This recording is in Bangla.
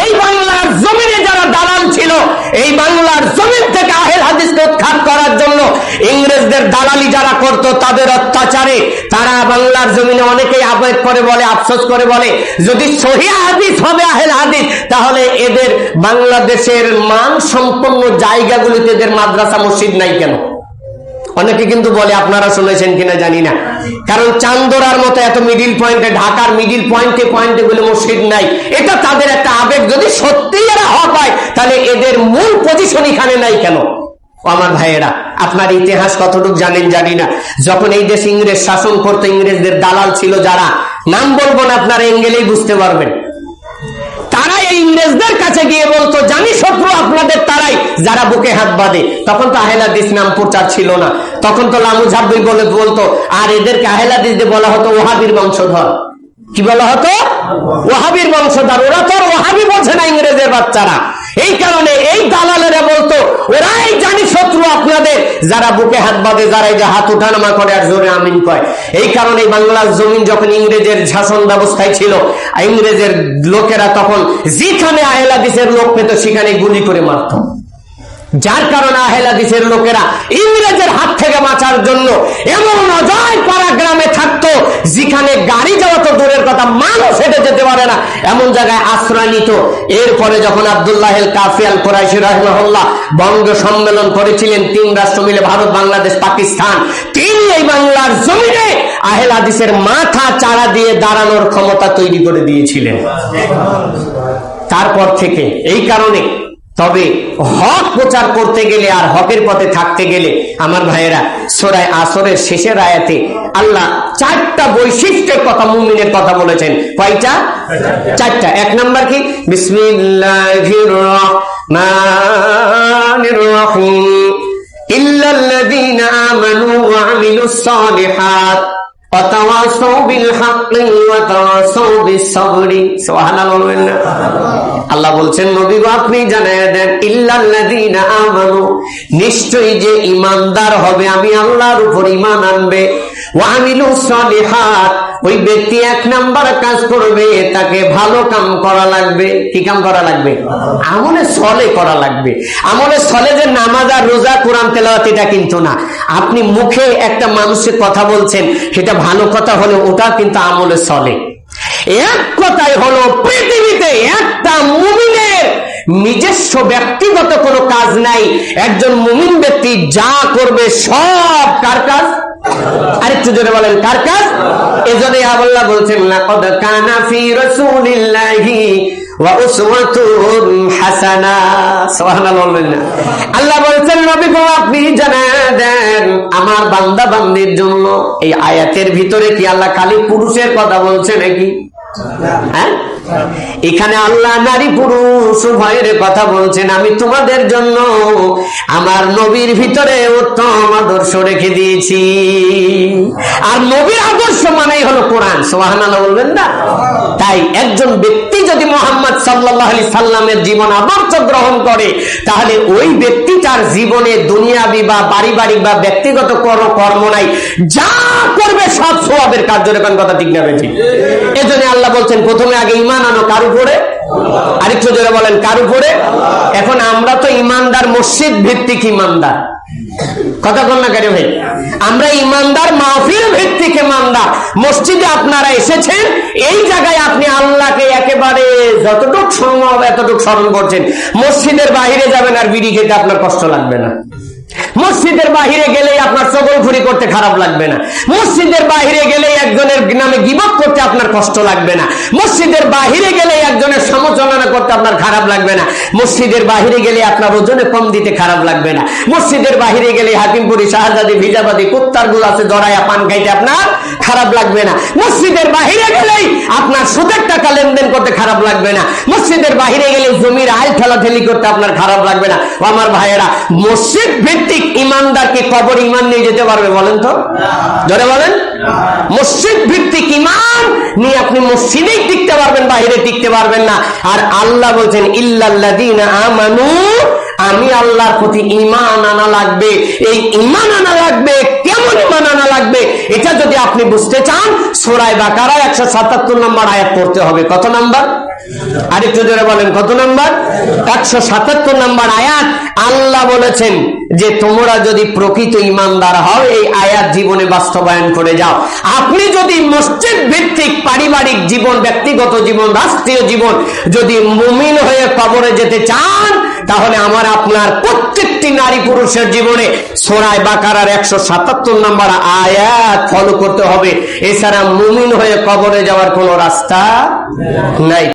এই বাংলার জমিনে যারা দালাল ছিল, এই বাংলার জমিন থেকে আহেল হাদিসকে উৎখাত করার জন্য ইংরেজদের দালালি যারা করত, তাদের অত্যাচারে তারা বাংলার জমিনে অনেকেই আবেগ করে বলে, আফসোস করে বলে, যদি সহি হাদিস হবে আহেল হাদিস, তাহলে এদের বাংলাদেশের মান সম্পন্ন জায়গাগুলিতে এদের মাদ্রাসা মসজিদ নাই কেন? অনেকে কিন্তু বলে, আপনারা শুনেছেন কিনা জানি না। কারণ চান্দোরার মতো এত মিডিল পয়েন্টে ঢাকার মিডিল পয়েন্টে পয়েন্টে গুলো মসজিদ নাই। এটা তাদের একটা আবেগ। যদি সত্যি এরা হক হয়, তাহলে এদের মূল পজিশন এখানে নাই কেন? আমার ভাইয়েরা, আপনার ইতিহাস কতটুকু জানেন জানি না। যখন এই দেশ ইংরেজ শাসন করতো, ইংরেজদের দালাল ছিল যারা, নাম বলব না, আপনারা এঙ্গেলেই বুঝতে পারবেন। তারা এই ইংরেজদের কাছে গিয়ে বলতো, জানি শত্রু আপনাদের তারাই, যারা বুকে হাত বাঁধে। তখন তো আহেলাদিস নাম প্রচার ছিল না। তখন তো লামু ঝাব্বি বলে বলতো, আর এদেরকে আহেলাদিস দিয়ে বলা হতো ওহাবির বংশধর। কি বলা হতো? ওহাবির বংশধর। ওরা তো ওহাবি বোঝে না ইংরেজের বাচ্চারা। এই কারণে এই দালালেরা বলতো, ওরাই জানি শত্রু আপনাদের যারা বুকে হাত বাঁধে, যারা এই যে হাত উঠানামা করে আর জোরে আমিন কয়। এই কারণে বাংলার জমিন যখন ইংরেজের শাসন ব্যবস্থায় ছিল, ইংরেজের লোকেরা তখন যেখানে আহেলাদিসের লোক পেত, সেখানে গুলি করে মারত। যার কারণে আহেলাদিসের লোকেরা ইংরেজের হাত থেকে বাঁচার জন্য এমন অজয় থাকতো যেখানে গাড়ি যাওয়া তো দূরের কথা, মানুষ হেঁটে যেতে পারে না। এমন জায়গায় আশ্রয় নিত। এরপরে যখন আবদুল্লাহ কাফিয়াল কোরাইশি রহমহল্লা বঙ্গ সম্মেলন করেছিলেন, তিন রাষ্ট্র মিলে ভারত, বাংলাদেশ, পাকিস্তান, তিনি এই বাংলার জমিনে আহেল হাদিসের মাথা চারা দিয়ে দাঁড়ানোর ক্ষমতা তৈরি করে দিয়েছিলেন। তারপর থেকে এই কারণে তবে হক প্রচার করতে গেলে আর হকের পথে থাকতে গেলে আমার ভাইয়েরা, সোরায় আসরের শেষের আয়াতে আল্লাহ চারটা বৈশিষ্ট্যের কথা মুমিনের কথা বলেছেন। কয়টা? চারটা। এক নম্বর কি? বিসমিল্লাহ বলছেন, নবী আপনি জানায় দেন, ইল্লাল্লাযীনা নিশ্চয়ই যে ঈমানদার হবে, আমি আল্লাহর উপর আনবে। ওই ব্যক্তি এক নাম্বার কাজ করবে, তাকে ভালো কাম করা লাগবে। কি কাম করা লাগবে? আমলে সলে করা লাগবে। আমলে সলে যে নামাজ আর রোজা, কোরআন তেলাওয়াত, এটা কিন্তু না। আপনি মুখে একটা মানুষের কথা বলছেন, সেটা ভালো কথা হলে ওটা কিন্তু আমলে সলে। এক হলো, পৃথিবীতে একটা মুমিনের নিজস্ব ব্যক্তিগত কোনো কাজ নাই। একজন মুমিন ব্যক্তি যা করবে সব কার কাজ? আরেকটু জোরে বলেন, কার কাজ? এজন্য বলছেন, লাকাদ কানা ফি রাসূলিল্লাহি ওয়া উসওয়াতুন হাসানা। সুবহানাল্লাহ আল্লাহ বলছেন, নবী গো, আপনি আমার বান্দা বান্দির জন্য এই আয়াতের ভিতরে কি আল্লাহ খালি পুরুষের কথা বলছে নাকি? হ্যাঁ? এখানে আল্লাহ নারী পুরুষ, উভয়ের কথা বলছেন। আমি তোমাদের জন্য আমার নবীর ভিতরে উত্তম আদর্শ রেখে দিয়েছি। আর নবীর আদর্শ মানেই হলো কোরআন। সোহান বলবেন না? তাই একজন ব্যক্তি যদি মোহাম্মদ সাল্লাহ আলি সাল্লামের জীবন আদর্শ গ্রহণ করে, তাহলে ওই ব্যক্তি তার জীবনে দুনিয়াবি বা পারিবারিক বা ব্যক্তিগত কর্ম নাই। যা করবে সব সোয়াবের কার্যরেখন কথা ঠিক না ঠিক এজন্য আল্লাহ বলছেন, প্রথমে আগে ইমান আনো কার উপরে? আরেকটু জোরে বলেন, কার উপরে? এখন আমরা তো ইমানদার মসজিদ ভিত্তিক ইমানদার কথা বল না কেন ভাই? আমরা ইমানদার মাহফিল ভিত্তিক ইমানদার মসজিদে আপনারা এসেছেন, এই জায়গায় আপনি আল্লাহকে একেবারে যতটুক সম্ভব এতটুক স্মরণ করছেন। মসজিদের বাহিরে যাবেন আর বিড়ি খেতে আপনার কষ্ট লাগবে না। মসজিদের বাহিরে গেলেই আপনার চগল ঘুরি করতে খারাপ লাগবে না। মসজিদের বাহিরে গেলেই একজনের নামে গিবক করতে আপনার কষ্ট লাগবে না। মসজিদের বাহিরে গেলে একজনের সমালোচনা করতে আপনার খারাপ লাগবে না। মসজিদের বাহিরে গেলে আপনার ওজনে কম দিতে খারাপ লাগবে না। মসজিদের বাহিরে গেলে হাকিমপুরি, শাহজাদি, ভিজাবাদি, কুত্তারগুলো আছে জড়াইয়া পান খাইতে আপনার খারাপ লাগবে না। মসজিদের বাহিরে গেলেই আপনার সুদের টাকা লেনদেন করতে খারাপ লাগবে না। মসজিদের বাহিরে গেলে জমির আয় ঠেলাঠেলি করতে আপনার খারাপ লাগবে না। আমার ভাইয়েরা, মসজিদ ভিত্তিক ইমানদার কি কবর ইমান নিয়ে যেতে পারবে বলেন তো? ধরে বলেন? মসজিদ ভিত্তিক ইমান নিয়ে আপনি মসজিদেই টিকতে পারবেন, বাহিরে টিকতে পারবেন না। আর আল্লাহ বলছেন, ইল্লাল্লাযীনা আমানু, আমি আল্লাহর প্রতি ইমান আনা লাগবে। এই ইমান আনা লাগবে কেমন ইমান আনা লাগবে এটা যদি আপনি বুঝতে চান সোরাই বাকারা একশো সাতাত্তর নম্বর আয়াত পড়তে হবে। কত নাম্বার? আরেকটু জোরে বলেন, কত নাম্বার? একশো সাতাত্তর নাম্বার আয়াত। আল্লাহ বলেছেন যে, তোমরা যদি প্রকৃত ইমানদার হও, এই আয়াত জীবনে বাস্তবায়ন করে যাও। আপনি যদি মসজিদ ভিত্তিক পারিবারিক জীবন, ব্যক্তিগত জীবন, রাষ্ট্রীয় জীবন, যদি মুমিন হয়ে কবরে যেতে চান তাহলে আমার আপনার প্রত্যেকটি নারী পুরুষের জীবনে সোরায় বাকারার একশো সাতাত্তর নম্বর আয়াত ফলো করতে হবে। এছাড়া মুমিন হয়ে কবরে যাওয়ার কোনো রাস্তা নাই।